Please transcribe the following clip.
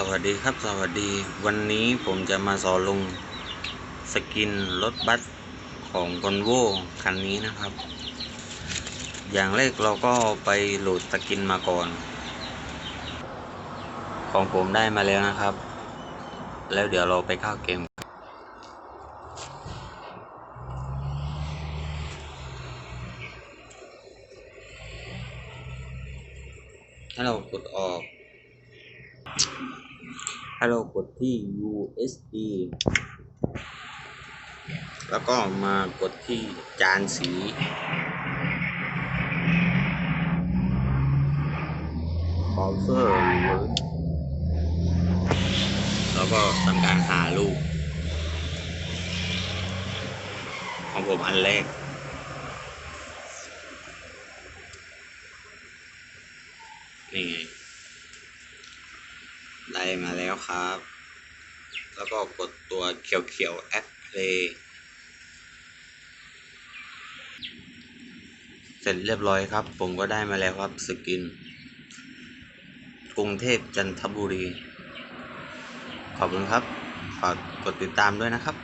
สวัสดีครับสวัสดีวันนี้ผมจะมาสอนลงสกินรถบัสของกอนโวคันนี้นะครับ อย่างแรกเราก็ไปโหลดสกินมาก่อน ของผมได้มาแล้วนะครับ แล้วเดี๋ยวเราไปเข้าเกม ถ้าเรากดออก ถ้าเรากดที่ USD แล้วก็มากดที่จานสี b อ o เซอร์แล้วก็ทำการหารูปของผมอันแรกนี่ไง ได้มาแล้วครับ แล้วก็กดตัวเขียวๆ Add Play เสร็จเรียบร้อยครับ ผมก็ได้มาแล้วครับสกิน กรุงเทพจันทบุรี ขอบคุณครับ ฝากกดติดตามด้วยนะครับ